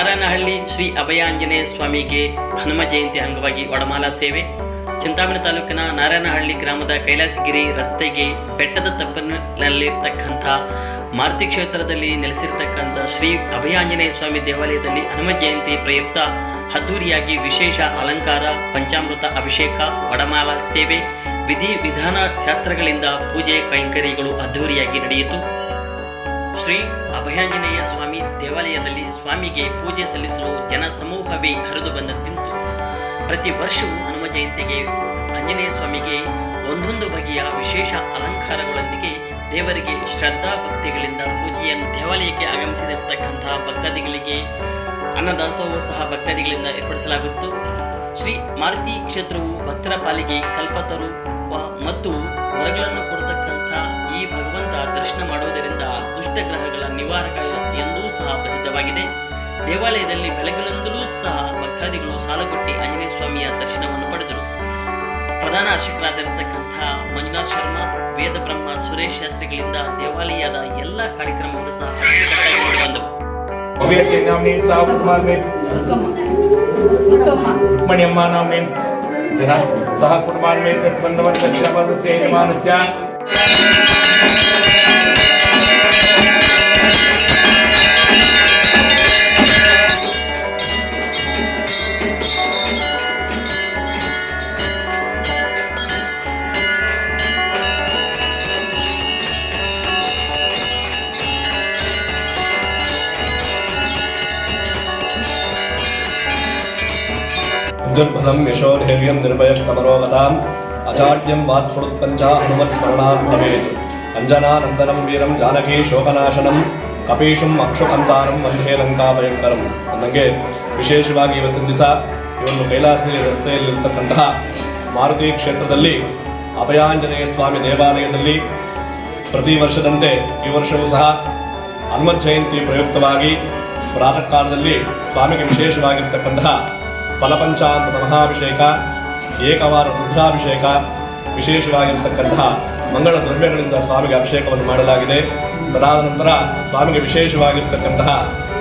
ಶ್ರೀ ಅಭಯಾಂಜನೇಯ ಸ್ವಾಮಿಗೆ ಹನುಮ ಜಯಂತಿ ಅಂಗವಾಗಿ ವಡಮಾಲಾ ಸೇವೆ. ಚಿಂತಾಮಣಿ ತಾಲೂಕಿನ ನಾರಾಯಣಹಳ್ಳಿ ಗ್ರಾಮದ ಕೈಲಾಸಗಿರಿ ರಸ್ತೆಗೆ ಬೆಟ್ಟದ ತಪ್ಪಿನಲ್ಲಿರ್ತಕ್ಕಂಥ ಮಾರುತಿ ಕ್ಷೇತ್ರದಲ್ಲಿ ನೆಲೆಸಿರ್ತಕ್ಕಂಥ ಶ್ರೀ ಅಭಯಾಂಜನೇಯ ಸ್ವಾಮಿ ದೇವಾಲಯದಲ್ಲಿ ಹನುಮ ಜಯಂತಿ ಪ್ರಯುಕ್ತ ಅದ್ದೂರಿಯಾಗಿ ವಿಶೇಷ ಅಲಂಕಾರ, ಪಂಚಾಮೃತ ಅಭಿಷೇಕ ವಡಮಾಲಾ ಸೇವೆ ವಿಧಿ ವಿಧಾನ ಶಾಸ್ತ್ರಗಳಿಂದ ಪೂಜೆ ಕೈಂಕರ್ಯಗಳು ಅದ್ದೂರಿಯಾಗಿ ನಡೆಯಿತು. ಶ್ರೀ ಅಭಯಾಂಜನೇಯ ಸ್ವಾಮಿ ದೇವಾಲಯದಲ್ಲಿ ಸ್ವಾಮಿಗೆ ಪೂಜೆ ಸಲ್ಲಿಸಲು ಜನ ಸಮೂಹವೇ ಹರಿದು ಬಂದಂತಿಂತು ಪ್ರತಿ ವರ್ಷವೂ ಹನುಮ ಜಯಂತಿಗೆ ಆಂಜನೇಯ ಸ್ವಾಮಿಗೆ ಒಂದೊಂದು ಬಗೆಯ ವಿಶೇಷ ಅಲಂಕಾರಗಳೊಂದಿಗೆ ದೇವರಿಗೆ ಶ್ರದ್ಧಾ ಭಕ್ತಿಗಳಿಂದ ಪೂಜೆಯನ್ನು ದೇವಾಲಯಕ್ಕೆ ಆಗಮಿಸಿದಿರತಕ್ಕಂತಹ ಭಕ್ತಾದಿಗಳಿಗೆ ಅನ್ನದಾಸೋಹ ಸಹ ಭಕ್ತಾದಿಗಳಿಂದ ಏರ್ಪಡಿಸಲಾಗುತ್ತು. ಶ್ರೀ ಮಾರುತಿ ಕ್ಷೇತ್ರವು ಭಕ್ತರ ಪಾಲಿಗೆ ಕಲ್ಪತರು ಮತ್ತು ಹೊರಗಳನ್ನು ಕೊಡತಕ್ಕಂಥ ಈ ಭಗವಂತ ದರ್ಶನ ಮಾಡುವುದರಿಂದ ದುಷ್ಟಗ್ರಹಗಳ ನಿವಾರಕ ಎಂದೂ ಸಹ ಪ್ರಸಿದ್ಧವಾಗಿದೆ. ದೇವಾಲಯದಲ್ಲಿ ಬೆಳಗಿನಂದಲೂ ಸಹ ಭಕ್ತಾದಿಗಳು ಸಾಲಗೊಟ್ಟಿ ಆಂಜನೇಯ ಸ್ವಾಮಿಯ ದರ್ಶನವನ್ನು ಪಡೆದರು. ಪ್ರಧಾನ ಅರ್ಚಕರಾಗಿರತಕ್ಕಂಥ ಮಂಜುನಾಥ್ ಶರ್ಮಾ, ವೇದ ಬ್ರಹ್ಮ, ಸುರೇಶ್ ಶಾಸ್ತ್ರಿಗಳಿಂದ ದೇವಾಲಯದ ಎಲ್ಲ ಕಾರ್ಯಕ್ರಮಗಳು ಸಹ ಬಂದವು ಮಣಿಯಮ್ಮ ನಾಮೇನ್ ಜನ ಸಹ ಕುಟುಂಬ ಚೇಮಾನ दुर्पदम यशोधैर्यं निर्भयं समरोगताम् ಅಜಾಡ್ಯಂ ವಾತ್ಪುಡುತ್ಪಂಚ ಹನುಮತ್ಸ್ಮರಣಾತ್ ಭವೇತ್ ಅಂಜನಾನಂದನಂ ವೀರಂ ಜಾನಕಿ ಶೋಕನಾಶನಂ ಕಪೀಶುಂ ಅಕ್ಷುಕಂತಾರಂ ವಂದೇ ಲಂಕಾ ಭಯಂಕರಂ ನನಗೆ ವಿಶೇಷವಾಗಿ ಇವತ್ತಿನ ದಿವಸ ಈ ಒಂದು ಕೈಲಾಸದಲ್ಲಿ ರಸ್ತೆಯಲ್ಲಿರ್ತಕ್ಕಂತಹ ಮಾರುತಿ ಕ್ಷೇತ್ರದಲ್ಲಿ ಅಭಯಾಂಜನೇಯ ಸ್ವಾಮಿ ದೇವಾಲಯದಲ್ಲಿ ಪ್ರತಿ ವರ್ಷದಂತೆ ಈ ವರ್ಷವೂ ಸಹ ಹನುಮತ್ ಜಯಂತಿ ಪ್ರಯುಕ್ತವಾಗಿ ಪ್ರಾತಃ ಕಾಲದಲ್ಲಿ ಸ್ವಾಮಿಗೆ ವಿಶೇಷವಾಗಿರ್ತಕ್ಕಂತಹ ಫಲಪಂಚಾಂತ ಮಹಾಭಿಷೇಕ ಏಕವಾರ ರುದ್ರಾಭಿಷೇಕ ವಿಶೇಷವಾಗಿರ್ತಕ್ಕಂತಹ ಮಂಗಳ ದ್ರವ್ಯಗಳಿಂದ ಸ್ವಾಮಿಗೆ ಅಭಿಷೇಕವನ್ನು ಮಾಡಲಾಗಿದೆ. ತದಾದ ನಂತರ ಸ್ವಾಮಿಗೆ ವಿಶೇಷವಾಗಿರ್ತಕ್ಕಂತಹ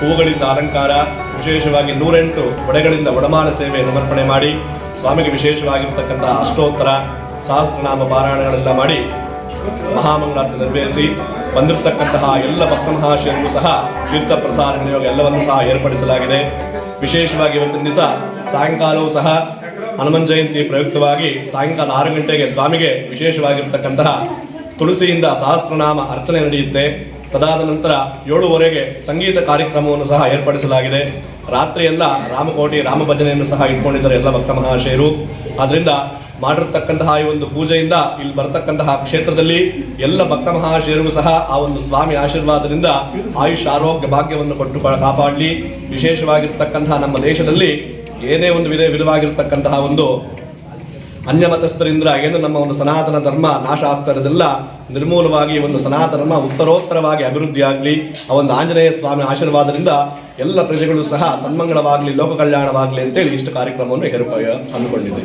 ಹೂಗಳಿಂದ ಅಲಂಕಾರ, ವಿಶೇಷವಾಗಿ ನೂರೆಂಟು ಒಡೆಗಳಿಂದ ಒಡಮಾನ ಸೇವೆ ಸಮರ್ಪಣೆ ಮಾಡಿ, ಸ್ವಾಮಿಗೆ ವಿಶೇಷವಾಗಿರ್ತಕ್ಕಂತಹ ಅಷ್ಟೋತ್ತರ, ಸಹಸ್ರನಾಮ ಪಾರಾಯಣಗಳೆಲ್ಲ ಮಾಡಿ ಮಹಾಮಂಗಳಾರತಿ ನೆರವೇರಿಸಿ, ಬಂದಿರತಕ್ಕಂತಹ ಎಲ್ಲ ಭಕ್ತ ಮಹಾಶಯರಿಗೂ ಸಹ ತೀರ್ಥ ಪ್ರಸಾರ ನಿಯೋಗ ಎಲ್ಲವನ್ನೂ ಸಹ ಏರ್ಪಡಿಸಲಾಗಿದೆ. ವಿಶೇಷವಾಗಿ ಇವತ್ತಿನ ದಿವಸ ಸಾಯಂಕಾಲವೂ ಸಹ ಹನುಮನ್ ಜಯಂತಿ ಪ್ರಯುಕ್ತವಾಗಿ ಸಾಯಂಕಾಲ ಆರು ಗಂಟೆಗೆ ಸ್ವಾಮಿಗೆ ವಿಶೇಷವಾಗಿರ್ತಕ್ಕಂತಹ ತುಳಸಿಯಿಂದ ಸಹಸ್ರನಾಮ ಅರ್ಚನೆ ನಡೆಯುತ್ತೆ. ತದಾದ ನಂತರ ಏಳುವರೆಗೆ ಸಂಗೀತ ಕಾರ್ಯಕ್ರಮವನ್ನು ಸಹ ಏರ್ಪಡಿಸಲಾಗಿದೆ. ರಾತ್ರಿಯೆಲ್ಲ ರಾಮಕೋಟಿ ರಾಮ ಭಜನೆಯನ್ನು ಸಹ ಇಟ್ಕೊಂಡಿದ್ದಾರೆ ಎಲ್ಲ ಭಕ್ತ ಮಹಾಶಯರು. ಆದ್ರಿಂದ ಮಾಡಿರ್ತಕ್ಕಂತಹ ಈ ಒಂದು ಪೂಜೆಯಿಂದ ಇಲ್ಲಿ ಬರತಕ್ಕಂತಹ ಕ್ಷೇತ್ರದಲ್ಲಿ ಎಲ್ಲ ಭಕ್ತ ಮಹಾಶಯರಿಗೂ ಸಹ ಆ ಒಂದು ಸ್ವಾಮಿ ಆಶೀರ್ವಾದದಿಂದ ಆಯುಷ್ ಆರೋಗ್ಯ ಭಾಗ್ಯವನ್ನು ಕೊಟ್ಟು ಕಾಪಾಡಲಿ. ವಿಶೇಷವಾಗಿರ್ತಕ್ಕಂತಹ ನಮ್ಮ ದೇಶದಲ್ಲಿ ಏನೇ ಒಂದು ವಿಧ ವಿಧವಾಗಿರ್ತಕ್ಕಂತಹ ಒಂದು ಅನ್ಯ ಮತಸ್ಥರಿಂದ ಏನು ನಮ್ಮ ಒಂದು ಸನಾತನ ಧರ್ಮ ನಾಶ ಆಗ್ತಾ ಇರೋದೆಲ್ಲ ನಿರ್ಮೂಲವಾಗಿ ಒಂದು ಸನಾತನ ಧರ್ಮ ಉತ್ತರೋತ್ತರವಾಗಿ ಅಭಿವೃದ್ಧಿಯಾಗಲಿ ಆ ಒಂದು ಆಂಜನೇಯ ಸ್ವಾಮಿ ಆಶೀರ್ವಾದದಿಂದ ಎಲ್ಲ ಪ್ರಜೆಗಳು ಸಹ ಸನ್ಮಂಗಳವಾಗಲಿ ಲೋಕ ಕಲ್ಯಾಣವಾಗಲಿ ಅಂತೇಳಿ ಇಷ್ಟು ಕಾರ್ಯಕ್ರಮವನ್ನು ಹೇರ್ಪ ಅಂದುಕೊಂಡಿದೆ